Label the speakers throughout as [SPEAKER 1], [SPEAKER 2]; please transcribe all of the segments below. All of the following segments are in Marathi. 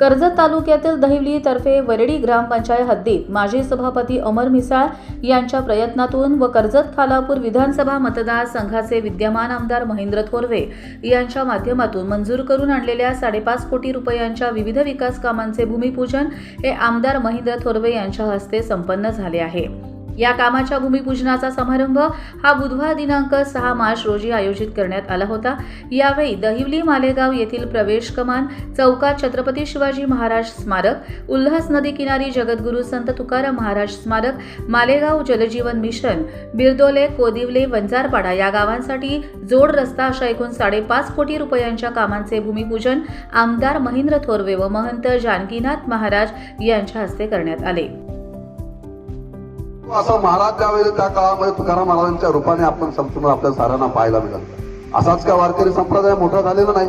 [SPEAKER 1] कर्जत तालुक्यातील दहिवली तर्फे वरडी ग्रामपंचायत हद्दीत माजी सभापती अमर मिसाळ यांच्या प्रयत्नातून व कर्जत खालापूर विधानसभा मतदारसंघाचे विद्यमान आमदार महेंद्र थोरवे यांच्या माध्यमातून मंजूर करून आणलेल्या साडेपाच कोटी रुपयांच्या विविध विकास कामांचे भूमिपूजन हे आमदार महेंद्र थोरवे यांच्या हस्ते संपन्न झाले आहे. या कामाच्या भूमिपूजनाचा समारंभ हा बुधवार दिनांक सहा मार्च रोजी आयोजित करण्यात आला होता. यावेळी दहिवली मालेगाव येथील प्रवेश कमान चौकात छत्रपती शिवाजी महाराज स्मारक उल्हास नदी किनारी जगद्गुरू संत तुकाराम महाराज स्मारक मालेगाव जलजीवन मिशन बिरदोले कोदिवले वंजारपाडा या गावांसाठी जोड रस्ता अशा एकूण साडेपाच कोटी रुपयांच्या कामांचे भूमिपूजन आमदार महेंद्र थोरवे व महंत जानकीनाथ महाराज यांच्या हस्ते करण्यात आले.
[SPEAKER 2] असं महाराज त्यावेळी त्या काळामध्ये तुकाराम महाराजांच्या रूपाने आपण संपूर्ण आपल्या साऱ्यांना पाहायला मिळालं. असाच का वारकरी संप्रदाय मोठा झालेला नाही.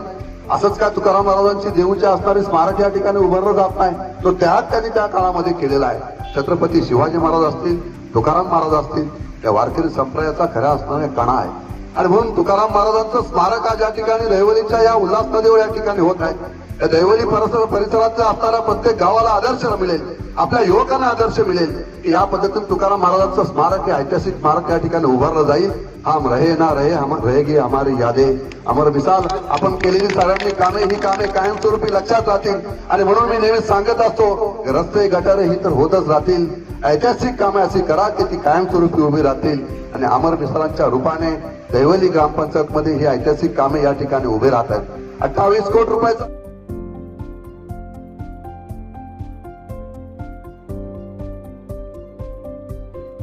[SPEAKER 2] असंच काय तुकाराम महाराजांची देऊचे असणारे स्मारक या ठिकाणी उभारलं जात नाही. तो त्याग त्यांनी त्या काळामध्ये केलेला आहे. छत्रपती शिवाजी महाराज असतील तुकाराम महाराज असतील त्या वारकरी संप्रदायाचा खऱ्या असणारा कणा आहे. आणि म्हणून तुकाराम महाराजांचं स्मारक आज या ठिकाणी दैवलीच्या या उल्हास नदीवर या ठिकाणी होत आहे. या दैवली परिसर परिसरात असणाऱ्या प्रत्येक गावाला आदर्श मिळेल. आपल्या युवकांना आदर्श मिळेल. की या पद्धतीने तुकाराम महाराजांचं स्मारक हे ऐतिहासिक स्मारक या ठिकाणी उभारलं जाईल. हम रहे ना रहे हम रहेगी हमारी यादे. अमर मिसाल आपण केलेली सगळ्यांनी कामे ही कामे कायमस्वरूपी लक्षात राहतील. आणि म्हणून मी नेहमी सांगत असतो की रस्ते गटारे ही तर होतच राहतील. ऐतिहासिक कामे अशी करा की ती कायमस्वरूपी उभी राहतील. आणि अमर मिसालांच्या रूपाने दैवली ग्रामपंचायत मध्ये ही ऐतिहासिक कामे या ठिकाणी उभे राहतात. अठ्ठावीस कोटी रुपयाचा